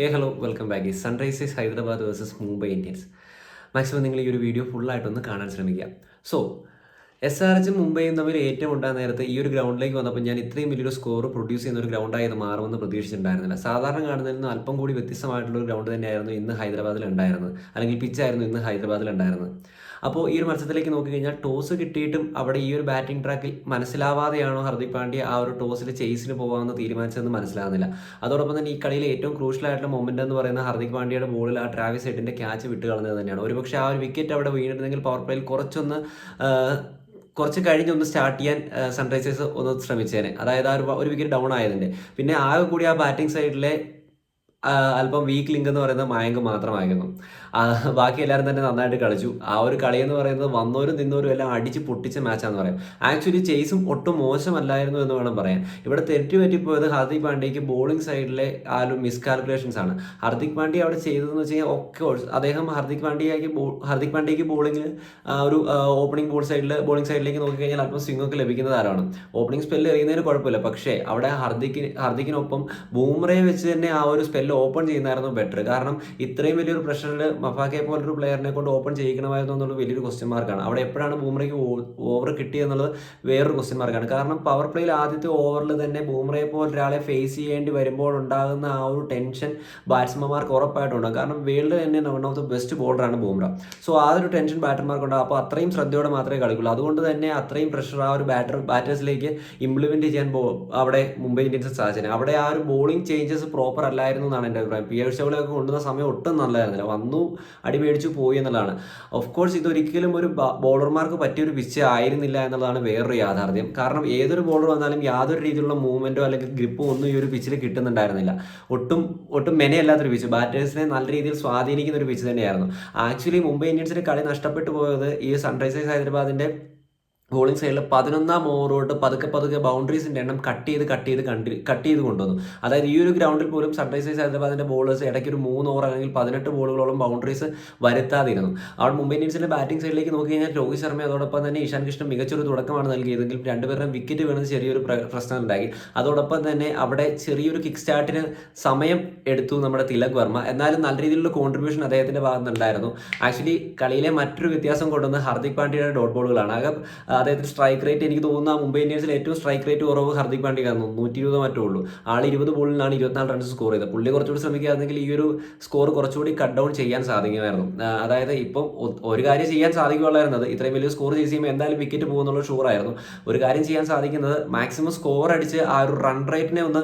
Hey hello welcome back Sunrisers Hyderabad versus Mumbai Indians maximum നിങ്ങൾ ഈ ഒരു video ഫുള്ളായിട്ടൊന്ന് കാണാൻ ശ്രമിക്കുക. സോ എസ് ആർ എച്ചും മുംബൈയും തമ്മിൽ ഏറ്റവും ഉണ്ടായ നേരത്തെ ഈ ഒരു ഗ്രൗണ്ടിലേക്ക് വന്നപ്പോൾ ഞാൻ ഇത്രയും വലിയൊരു സ്കോർ പ്രൊഡ്യൂസ് ചെയ്യുന്ന ഒരു ഗ്രൗണ്ടായി മാറുമെന്ന് പ്രതീക്ഷിച്ചിട്ടുണ്ടായിരുന്നില്ല. സാധാരണ കാണുന്നതിൽ നിന്ന് അല്പം കൂടി വ്യത്യസ്തമായിട്ടുള്ള ഒരു ഗ്രൗണ്ട് തന്നെയായിരുന്നു ഇന്ന് ഹൈദരാബാദിൽ ഉണ്ടായിരുന്നത്. അല്ലെങ്കിൽ പിച്ചായിരുന്നു ഇന്ന് ഹൈദരാബാദിൽ ഉണ്ടായിരുന്നത്. അപ്പോൾ ഈ ഒരു മത്സരത്തിലേക്ക് നോക്കിക്കഴിഞ്ഞാൽ ടോസ് കിട്ടിയിട്ടും അവിടെ ഈ ഒരു ബാറ്റിംഗ് ട്രാക്കിൽ മനസ്സിലാവാതെയാണോ ഹർദിക് പാണ്ഡ്യ ആ ഒരു ടോസിൽ ചേസിന് പോകാമെന്ന് തീരുമാനിച്ചതെന്ന് മനസ്സിലാകുന്നില്ല അതോടൊപ്പം തന്നെ ഈ കളിയിൽ ഏറ്റവും ക്രൂഷ്യൽ ആയിട്ടുള്ള മൊമെന്റ് എന്ന് പറയുന്ന ഹർദിക് പാണ്ഡ്യയുടെ ബോളിൽ ആ ട്രാവിസ് ഹെഡിന്റെ ക്യാച്ച് വിട്ട് കളഞ്ഞത് തന്നെയാണ്. ഒരുപക്ഷെ ആ ഒരു വിക്കറ്റ് അവിടെ വീണിരുന്നെങ്കിൽ പവർ പ്ലേയിൽ കുറച്ചൊന്ന് കുറച്ച് കഴിഞ്ഞൊന്ന് സ്റ്റാർട്ട് ചെയ്യാൻ സൺറൈസേഴ്സ് ഒന്ന് ശ്രമിച്ചേനെ. അതായത് ആ ഒരു വിക്കറ്റ് ഡൗൺ ആയതിന്റെ. പിന്നെ ആകെ കൂടി ആ ബാറ്റിംഗ് സൈഡിലെ അല്പം വീക്ക് ലിങ്ക് എന്ന് പറയുന്നത് മയങ്ക് മാത്രമായിരുന്നു. ബാക്കി എല്ലാവരും തന്നെ നന്നായിട്ട് കളിച്ചു. ആ ഒരു കളി എന്ന് പറയുന്നത് വന്നവരും നിന്നവരും എല്ലാം അടിച്ച് പൊട്ടിച്ച മാച്ചാന്ന് പറയാം. ആക്ച്വലി ചേസും ഒട്ടും മോശമല്ലായിരുന്നു എന്ന് വേണം പറയാൻ. ഇവിടെ തെറ്റ് പറ്റിപ്പോയത് ഹാർദിക് പാണ്ഡ്യയ്ക്ക് ബോളിംഗ് സൈഡിലെ ആ ഒരു മിസ്കാൽക്കുലേഷൻസ് ആണ്. ഹാർദിക് പാണ്ഡ്യ അവിടെ ചെയ്തതെന്ന് വെച്ച് കഴിഞ്ഞാൽ ഒക്കെ അദ്ദേഹം ഹാർദിക് പാണ്ഡ്യയ്ക്ക് ഹാർദിക് ഹർദിക് പാണ്ഡ്യയ്ക്ക് ബോളിംഗിൽ ഒരു ഓപ്പണിംഗ് ബോൾ സൈഡിൽ ബോളിംഗ് സൈഡിലേക്ക് നോക്കി കഴിഞ്ഞാൽ അല്പം സ്വിംഗ് ഒക്കെ ലഭിക്കുന്ന താരമാണ് ഓപ്പണിംഗ് സ്പെല്ല് എറിയുന്നതിന് കുഴപ്പമില്ല. പക്ഷേ അവിടെ ഹർദിക്കിന് ഹർദിക്കിനൊപ്പം ബൂമറയെ വെച്ച് തന്നെ ആ ഒരു സ്പെല്ല് ഓപ്പൺ ചെയ്യുന്നതായിരുന്നു ബെറ്റർ കാരണം ഇത്രയും വലിയൊരു പ്രഷറിൽ മഫാക്കെ പോലൊരു പ്ലെയറിനെ കൊണ്ട് ഓപ്പൺ ചെയ്യിക്കണമായിരുന്നു എന്നുള്ളത് വലിയൊരു ക്വസ്റ്റ്യൻ മാർക്കാണ് അവിടെ എപ്പോഴാണ് ബൂമറയ്ക്ക് ഓവർ കിട്ടിയെന്നുള്ളത് വേറൊരു ക്വസ്റ്റ്യൻ മാർക്കാണ് കാരണം പവർ പ്ലേയിൽ ആദ്യത്തെ ഓവറിൽ തന്നെ ബൂമറയെ പോലെ ഒരാളെ ഫേസ് ചെയ്യേണ്ടി വരുമ്പോൾ ഉണ്ടാകുന്ന ആ ഒരു ടെൻഷൻ ബാറ്റ്സ്മാൻമാർക്ക് ഉറപ്പായിട്ടുണ്ടാകും കാരണം വേൾഡ് തന്നെ വൺ ഓഫ് ദ ബെസ്റ്റ് ബോളറാണ് ബൂമറ സോ ആ ഒരു ടെൻഷൻ ഉണ്ട് അപ്പോൾ അത്രയും ശ്രദ്ധയോടെ മാത്രമേ കളിക്കുള്ളൂ. അതുകൊണ്ട് തന്നെ അത്രയും പ്രഷർ ആ ഒരു ബാറ്റർ ബാറ്റേഴ്സിലേക്ക് ഇംപ്ലിമെന്റ് ചെയ്യാൻ അവിടെ മുംബൈ ഇന്ത്യൻസ് സാധിച്ചത് അവിടെ ആ ഒരു ബോളിംഗ് ചേഞ്ചസ് പ്രോപ്പർ അല്ലായിരുന്നു എന്നാണ് എന്റെ അഭിപ്രായം. പി എസ് ഒക്കെ കൊണ്ടുവന്ന സമയം ഒട്ടും നല്ലതായിരുന്നില്ല. വന്നു അടി മേടിച്ചു പോയി എന്നുള്ളതാണ്. ഓഫ് കോഴ്സ് ഇതൊരിക്കലും ഒരു ബോളർമാർക്ക് പറ്റിയൊരു പിച്ച് ആയിരുന്നില്ല എന്നുള്ളതാണ് വേറൊരു യാഥാർത്ഥ്യം. കാരണം ഏതൊരു ബോളർ വന്നാലും യാതൊരു രീതിയിലുള്ള മൂവ്മെന്റോ അല്ലെങ്കിൽ ഗ്രിപ്പോ ഒന്നും ഈ ഒരു പിച്ചിൽ കിട്ടുന്നുണ്ടായിരുന്നില്ല. ഒട്ടും ഒട്ടും മെനയല്ലാത്തൊരു പിച്ച് ബാറ്റേഴ്സിനെ നല്ല രീതിയിൽ സ്വാധീനിക്കുന്ന ഒരു പിച്ച് തന്നെയായിരുന്നു. ആക്ച്വലി മുംബൈ ഇന്ത്യൻസിന്റെ കളി നഷ്ടപ്പെട്ടു പോയത് ഈ സൺറൈസേഴ്സ് ഹൈദരാബാദിന്റെ ബോളിംഗ് സൈഡിൽ പതിനൊന്നാം ഓവറോട്ട് പതുക്കെ പതുക്കെ ബൗണ്ടറീസിന്റെ എണ്ണം കട്ട് ചെയ്ത് കട്ട് ചെയ്ത് കണ്ടി കട്ട് ചെയ്ത് കൊണ്ടുവന്നു. അതായത് ഈ ഒരു ഗ്രൗണ്ടിൽ പോലും സൺറൈസേഴ്സ് ഹൈദരാബാദിന്റെ ബോളേഴ്സ് ഇടയ്ക്ക് ഒരു മൂന്ന് ഓവർ അല്ലെങ്കിൽ പതിനെട്ട് ബോളുകളോളം ബൗണ്ടറീസ് വരുത്താതിരുന്നു. അവിടെ മുംബൈ ഇന്ത്യൻസിന്റെ ബാറ്റിംഗ് സൈഡിലേക്ക് നോക്കി കഴിഞ്ഞാൽ രോഹിത് ശർമ്മ അതോടൊപ്പം തന്നെ ഇഷാൻ കൃഷ്ണൻ മികച്ചൊരു തുടക്കമാണ് നൽകിയതെങ്കിലും രണ്ടുപേരുടെയും വിക്കറ്റ് വീണത് ചെറിയൊരു പ്രശ്നം ഉണ്ടാക്കി അതോടൊപ്പം തന്നെ അവിടെ ചെറിയൊരു കിക്ക് സ്റ്റാർട്ടിന് സമയം എടുത്തു നമ്മുടെ തിലക് വർമ്മ. എന്നാലും നല്ല രീതിയിലുള്ള കോൺട്രിബ്യൂഷൻ അദ്ദേഹത്തിന്റെ ഭാഗത്തുനിന്നുണ്ടായിരുന്നു. ആക്ച്വലി കളിയിലെ മറ്റൊരു വ്യത്യാസം കൊണ്ടുവന്ന് ഹാർദിക് പാണ്ഡ്യയുടെ ഡോട്ട് ബോളുകളാണ് ആകെ അദ്ദേഹത്തിന് സ്ട്രൈക്ക് റേറ്റ് എനിക്ക് തോന്നുന്നത് മുംബൈ ഇന്ത്യൻസിൽ ഏറ്റവും സ്ട്രൈക്ക് റേറ്റ് കുറവ് ഹർദിക് പാണ്ഡ്യക്കാണ് നൂറ്റി ഇരുപത് മറ്റേ ഉള്ളൂ. ആൾ ഇരുപത് ബോളിലാണ് ഇരുപത്തിനാല് റൺസ് സ്കോർ ചെയ്തത്. പുള്ളി കുറച്ചുകൂടി ശ്രമിക്കുകയാണെങ്കിൽ ഈ ഒരു സ്കോർ കുറച്ചുകൂടി കട്ട് ഡൗൺ ചെയ്യാൻ സാധിക്കുമായിരുന്നു. അതായത് ഇപ്പം ഒരു കാര്യം ചെയ്യാൻ സാധിക്കുകയുള്ളായിരുന്നത് ഇത്രയും വലിയ സ്കോർ ചെയ്ത് ചെയ്യുമ്പോൾ എന്തായാലും വിക്കറ്റ് പോകുന്നുള്ള ഷുവറായിരുന്നു ഒരു കാര്യം ചെയ്യാൻ സാധിക്കുന്നത് മാക്സിമം സ്കോർ അടിച്ച് ആ ഒരു റൺ റേറ്റിനെ ഒന്ന്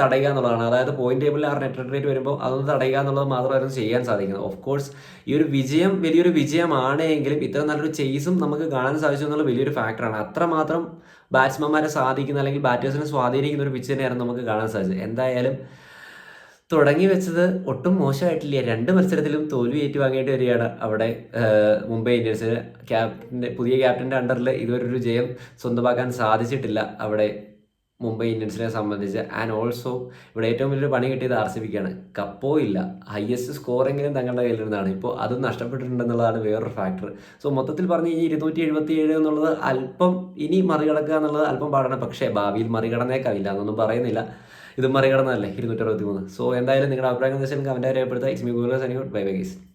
തടയുക എന്നുള്ളതാണ്. അതായത് പോയിന്റ് ടേബിളിൽ ആ നെറ്റ് റേറ്റ് വരുമ്പോൾ അതൊന്ന് തടയുക എന്നുള്ളത് മാത്രമായിരുന്നു ചെയ്യാൻ സാധിക്കുന്നത്. ഓഫ് കോഴ്സ് ഈ ഒരു വിജയം വലിയൊരു വിജയമാണ് എങ്കിലും ഇത്ര നല്ലൊരു ചേസും നമുക്ക് കാണാൻ സാധിച്ചു എന്നുള്ള വലിയൊരു ഫാക്ടറാണ് അത്രമാത്രം ബാറ്റ്സ്മാൻമാരെ സാധിക്കുന്ന അല്ലെങ്കിൽ ബാറ്റേഴ്സിനെ സ്വാധീനിക്കുന്ന ഒരു പിച്ച് തന്നെയായിരുന്നു നമുക്ക് കാണാൻ സാധിച്ചത്. എന്തായാലും തുടങ്ങി വെച്ചത് ഒട്ടും മോശമായിട്ടില്ല. രണ്ട് മത്സരത്തിലും തോൽവി ഏറ്റുവാങ്ങേണ്ടി വരികയാണ് അവിടെ മുംബൈ ഇന്ത്യൻസിന്. ക്യാപ്റ്റന്റെ പുതിയ ക്യാപ്റ്റന്റെ അണ്ടറിൽ ഇതുവരെ ഒരു ജയം സ്വന്തമാക്കാൻ സാധിച്ചിട്ടില്ല അവിടെ. മുംബൈ ഇന്ത്യൻസിനെ സംബന്ധിച്ച്. ആൻഡ് ഓൾസോ ഇവിടെ ഏറ്റവും വലിയൊരു പണി കിട്ടിയത് ആർ സി ബിക്കാണ് കപ്പോ ഇല്ല. ഹയസ്റ്റ് സ്കോറെങ്കിലും തങ്ങളുടെ കയ്യിലിരുന്നാണ് ഇപ്പോൾ അത് നഷ്ടപ്പെട്ടിട്ടുണ്ടെന്നുള്ളതാണ് വേറൊരു ഫാക്ടർ സോ മൊത്തത്തിൽ പറഞ്ഞു കഴിഞ്ഞാൽ ഇരുന്നൂറ്റി എഴുപത്തി ഏഴ് എന്നുള്ളത് അല്പം ഇനി മറികടക്കുക എന്നുള്ളത് അല്പം പാടാണ്. പക്ഷേ ഭാവിയിൽ മറികടന്നേക്കാവില്ല. എന്നൊന്നും പറയുന്നില്ല. ഇത് മറികടന്നല്ലേ ഇരുന്നൂറ്റി അറുപത്തി മൂന്ന് സോ എന്തായാലും നിങ്ങളുടെ അഭിപ്രായം കമന്റ് രേഖപ്പെടുത്തുക. It's me Google signing bye bye guys